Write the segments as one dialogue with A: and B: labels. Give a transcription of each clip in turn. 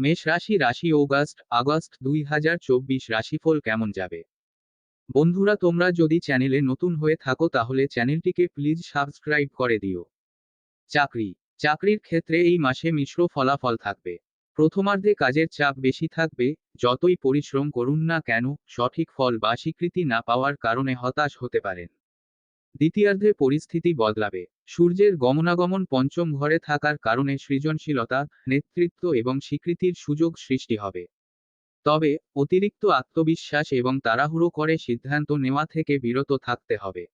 A: মেষ রাশি রাশি অগাস্ট, আগস্ট দুই হাজার চব্বিশ রাশিফল কেমন যাবে? বন্ধুরা, তোমরা যদি চ্যানেলে নতুন হয়ে থাকো, তাহলে চ্যানেলটিকে প্লিজ সাবস্ক্রাইব করে দিও। চাকরি, চাকরির ক্ষেত্রে এই মাসে মিশ্র ফলাফল থাকবে। প্রথমার্ধে কাজের চাপ বেশি থাকবে, যতই পরিশ্রম করুন না কেন, সঠিক ফল বা স্বীকৃতি না পাওয়ার কারণে হতাশ হতে পারেন। দ্বিতীয়ার্ধে পরিস্থিতি বদলাবে। সূর্যের গমনাগমন পঞ্চম ঘরে থাকার কারণে সৃজনশীলতা, নেতৃত্ব এবং স্বীকৃতির সুযোগ সৃষ্টি হবে। তবে, অতিরিক্ত আত্মবিশ্বাস এবং তাড়াহুড়ো করে সিদ্ধান্ত নেওয়া থেকে বিরত থাকতে হবে।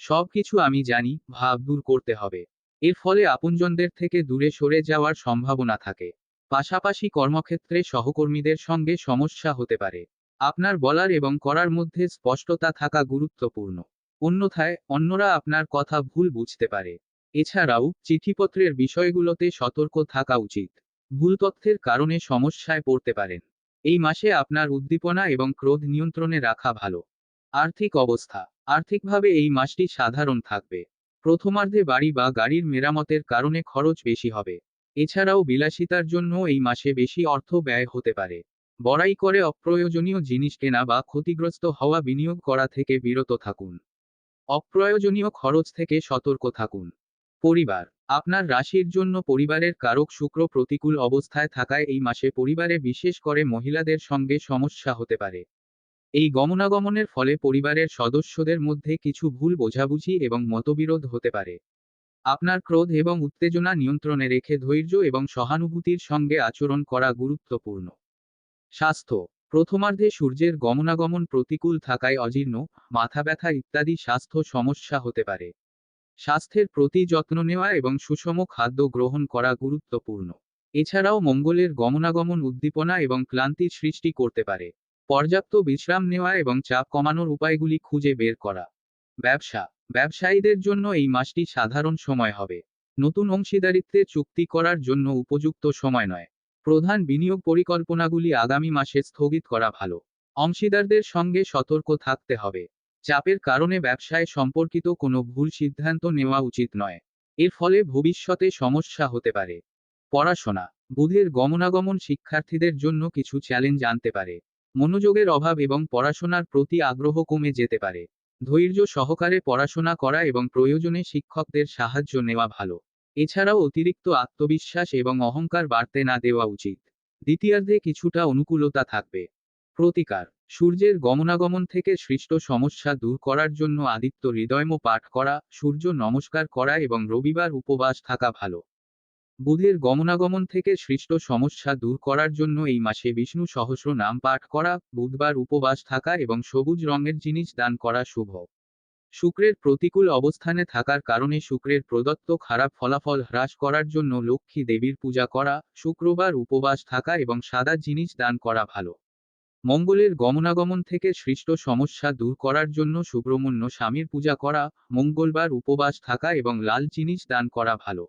A: সবকিছু আমি জানি, ভাব দূর করতে হবে। এর ফলে আপনজনদের থেকে দূরে সরে যাওয়ার সম্ভাবনা থাকে। পাশাপাশি কর্মক্ষেত্রে সহকর্মীদের সঙ্গে সমস্যা হতে পারে। আপনার বলার এবং করার মধ্যে স্পষ্টতা থাকা গুরুত্বপূর্ণ। অন্যথায় অন্যরা আপনার কথা ভুল বুঝতে পারে। এছাড়াও, চিঠিপত্রের বিষয়গুলোতে সতর্ক থাকা উচিত। ভুল তথ্যের কারণে সমস্যায় পড়তে পারেন। এই মাসে আপনার উদ্দীপনা এবং ক্রোধ নিয়ন্ত্রণে রাখা ভালো। আর্থিক অবস্থা। আর্থিকভাবে এই মাসটি সাধারণ থাকবে। প্রথমার্ধে বাড়ি বা গাড়ির মেরামতের কারণে খরচ বেশি হবে। এছাড়াও বিলাসিতার জন্য এই মাসে বেশি অর্থ ব্যয় হতে পারে। বড়াই করে অপ্রয়োজনীয় জিনিস কেনা বা ক্ষতিগ্রস্ত হওয়া বিনিয়োগ করা থেকে বিরত থাকুন। অপ্রয়োজনীয় খরচ থেকে সতর্ক থাকুন। পরিবার, আপনার রাশির জন্য পরিবারের কারক শুক্র প্রতিকূল অবস্থায় থাকায় এই মাসে পরিবারে বিশেষ করে মহিলাদের সঙ্গে সমস্যা হতে পারে। এই গমনাগমনের ফলে পরিবারের সদস্যদের মধ্যে কিছু ভুল বোঝাবুঝি এবং মতবিরোধ হতে পারে। আপনার ক্রোধ এবং উত্তেজনা নিয়ন্ত্রণে রেখে ধৈর্য এবং সহানুভূতির সঙ্গে আচরণ করা গুরুত্বপূর্ণ। স্বাস্থ্য প্রথমার্ধে সূর্যের গমনাগমন প্রতিকূল থাকায় অজীর্ণ, মাথা ব্যথা ইত্যাদি স্বাস্থ্য সমস্যা হতে পারে। স্বাস্থ্যের প্রতি যত্ন নেওয়া এবং সুষম খাদ্য গ্রহণ করা গুরুত্বপূর্ণ। এছাড়াও মঙ্গলের গমনাগমন উদ্দীপনা এবং ক্লান্তির সৃষ্টি করতে পারে। পর্যাপ্ত বিশ্রাম নেওয়া এবং চাপ কমানোর উপায়গুলি খুঁজে বের করা। ব্যবসা। ব্যবসায়ীদের জন্য এই মাসটি সাধারণ সময় হবে। নতুন অংশীদারিত্বে চুক্তি করার জন্য উপযুক্ত সময় নয়। প্রধান বিনিয়োগ পরিকল্পনাগুলি আগামী মাসে স্থগিত করা ভালো। অংশীদারদের সঙ্গে সতর্ক থাকতে হবে। চাপের কারণে ব্যবসায় সম্পর্কিত কোনো ভুল সিদ্ধান্ত নেওয়া উচিত নয়। এর ফলে ভবিষ্যতে সমস্যা হতে পারে। পড়াশোনা, বুধের গমনাগমন শিক্ষার্থীদের জন্য কিছু চ্যালেঞ্জ আনতে পারে। মনোযোগের অভাব এবং পড়াশোনার প্রতি আগ্রহ কমে যেতে পারে। ধৈর্য সহকারে পড়াশোনা করা এবং প্রয়োজনে শিক্ষকদের সাহায্য নেওয়া ভালো। এছাড়াও অতিরিক্ত আত্মবিশ্বাস এবং অহংকার বাড়তে না দেওয়া উচিত। দ্বিতীয়ার্ধে কিছুটা অনুকূলতা থাকবে। প্রতিকার। সূর্যের গমনাগমন থেকে সৃষ্ট সমস্যা দূর করার জন্য আদিত্য হৃদয়ম পাঠ করা, সূর্য নমস্কার করা এবং রবিবার উপবাস থাকা ভালো। বুধের গমনাগমন থেকে সৃষ্ট সমস্যা দূর করার জন্য এই মাসে বিষ্ণু সহস্র নাম পাঠ করা, বুধবার উপবাস থাকা এবং সবুজ রঙের জিনিস দান করা শুভ। শুক্রের প্রতিকূল অবস্থানে থাকার কারণে শুক্রের প্রদত্ত খারাপ ফলাফল হ্রাস করার জন্য লক্ষ্মী দেবীর পূজা করা, শুক্রবার উপবাস থাকা এবং সাদা জিনিস দান করা ভালো। মঙ্গলের গমনাগমন থেকে সৃষ্ট সমস্যা দূর করার জন্য সুব্রমণ্য স্বামীর পূজা করা, মঙ্গলবার উপবাস থাকা এবং লাল জিনিস দান করা ভালো।